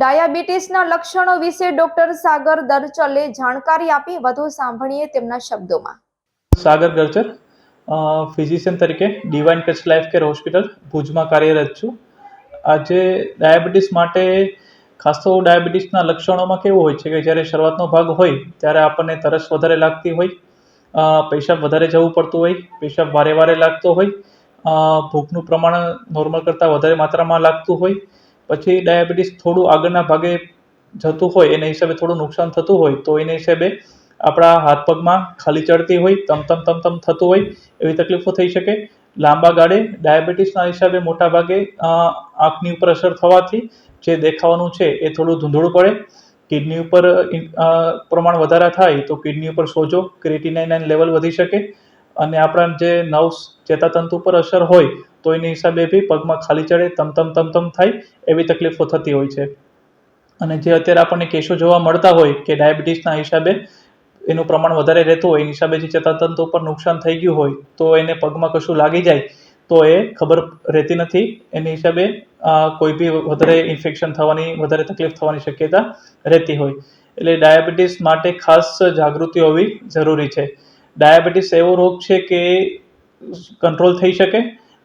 ડાયાબિટીસના લક્ષણો વિશે ડોક્ટર સાગર દરચલે જાણકારી આપી વધુ સાંભળીએ તેમના શબ્દોમાં. સાગર દરચલ ફિઝિશિયન તરીકે divine Kutch life care hospital ભુજમાં કાર્યરત છું. આજે ડાયાબિટીસ માટે, ખાસ તો ડાયાબિટીસના લક્ષણોમાં કેવું હોય છે કે જ્યારે શરૂઆતનો ભાગ હોય ત્યારે આપણને તરસ વધારે લાગતી હોય પેશાબ વધારે જવું પડતું હોય, પેશાબ વારે વારે લાગતો હોય ભૂખનું પ્રમાણ નોર્મલ કરતાં વધારે માત્રામાં લાગતું હોય પછી ડાયાબિટીસ થોડું આગળના ભાગે જતું હોય, એના હિસાબે થોડું નુકસાન થતું હોય, તો એના હિસાબે આપણા હાથ પગમાં ખાલી ચડતી હોય તમતમ તમ તમ તમ થતું હોય, એવી તકલીફો થઈ શકે. લાંબા ગાળે ડાયાબિટીસના હિસાબે મોટા ભાગે આંખની ઉપર અસર થવાથી જે દેખાવાનું છે એ થોડું ધૂંધળું પડે. કિડની ઉપર પ્રમાણ વધારા થાય તો કિડની ઉપર સોજો ક્રિએટિનાઇન લેવલ વધી શકે. અને આપણા જે નવ ચેતાતંતુ પર અસર હોય, તો એની હિસાબે બી પગમાં ખાલી ચડે તમતમ તમ તમ તમ થાય એવી તકલીફો થતી હોય છે. અને જે અત્યારે આપણને કેસો જોવા મળતા હોય કે ડાયાબિટીસના હિસાબે એનું પ્રમાણ વધારે રહેતું હોય, એની હિસાબે જે ચેતાતંતુ પર નુકસાન થઈ ગયું હોય, તો એને પગમાં કશું લાગી જાય, તો એ ખબર રહેતી નથી. એની હિસાબે કોઈ બી વધારે ઇન્ફેક્શન થવાની, વધારે તકલીફ થવાની શક્યતા રહેતી હોય. એટલે ડાયાબિટીસ માટે ખાસ જાગૃતિ હોવી જરૂરી છે. ડાયાબિટીસ એવો રોગ છે કે કંટ્રોલ થઈ શકે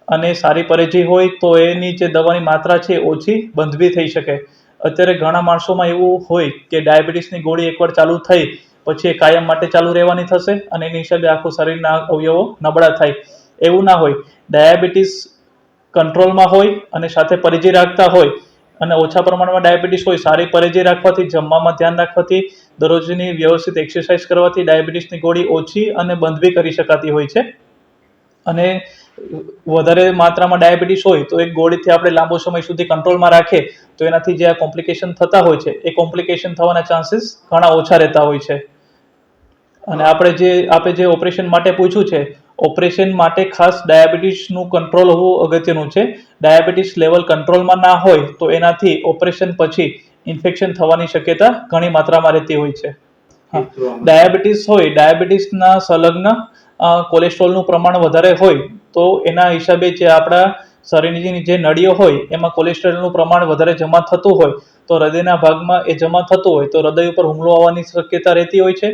અને સારી પરેજી હોય તો એની જે દવાની માત્રા છે ઓછી બંધ બી થઈ શકે. અત્યારે ઘણા માણસોમાં એવું હોય કે ડાયાબિટીસની ગોળી એકવાર ચાલુ થઈ પછી એ કાયમ માટે ચાલુ રહેવાની થશે અને એની હિસાબે આખું શરીરના અવયવો નબળા થાય. એવું ના હોય. ડાયાબિટીસ કંટ્રોલમાં હોય અને સાથે પરેજી રાખતા હોય અને ઓછા પ્રમાણમાં ડાયાબિટીસ હોય, સારી પરેજી રાખવાથી, જમવામાં ધ્યાન રાખવાથી, દરરોજની વ્યવસ્થિત એક્સરસાઇઝ કરવાથી ડાયાબિટીસની ગોળી ઓછી અને બંધ બી કરી શકાતી હોય છે. અને વધારે માત્રામાં ડાયાબિટીસ હોય તો એક ગોળીથી આપણે લાંબો સમય સુધી કંટ્રોલમાં રાખીએ તો એનાથી જે આ કોમ્પ્લિકેશન થતા હોય છે, એ કોમ્પ્લિકેશન થવાના ચાન્સીસ ઘણા ઓછા રહેતા હોય છે. અને આપણે જે આપણે જે ઓપરેશન માટે પૂછ્યું છે ઓપરેશન માટે ખાસ ડાયાબિટીસનું કંટ્રોલ હોવું અગત્યનું છે. ડાયાબિટીસ લેવલ કંટ્રોલમાં ના હોય તો એનાથી ઓપરેશન પછી ઇન્ફેક્શન થવાની શક્યતા ઘણી માત્રામાં રહેતી હોય છે. ડાયાબિટીસ હોય, ડાયાબિટીસના સંલગ્ન કોલેસ્ટ્રોલનું પ્રમાણ વધારે હોય તો એના હિસાબે જે આપણા શરીરની જે નળીઓ હોય એમાં કોલેસ્ટ્રોલનું પ્રમાણ વધારે જમા થતું હોય તો હૃદયના ભાગમાં એ જમા થતું હોય તો હૃદય ઉપર હુમલો આવવાની શક્યતા રહેતી હોય છે.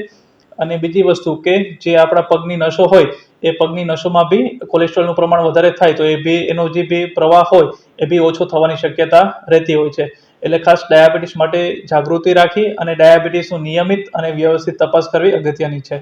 અને બીજી વસ્તુ કે જે આપણા પગની નસો હોય એ પગની નસોમાં બી કોલેસ્ટ્રોલનું પ્રમાણ વધારે થાય તો એ બી, એનો જે બી પ્રવાહ હોય એ બી ઓછો થવાની શક્યતા રહેતી હોય છે. એટલે ખાસ ડાયાબિટીસ માટે જાગૃતિ રાખી અને ડાયાબિટીસનું નિયમિત અને વ્યવસ્થિત તપાસ કરવી અગત્યની છે.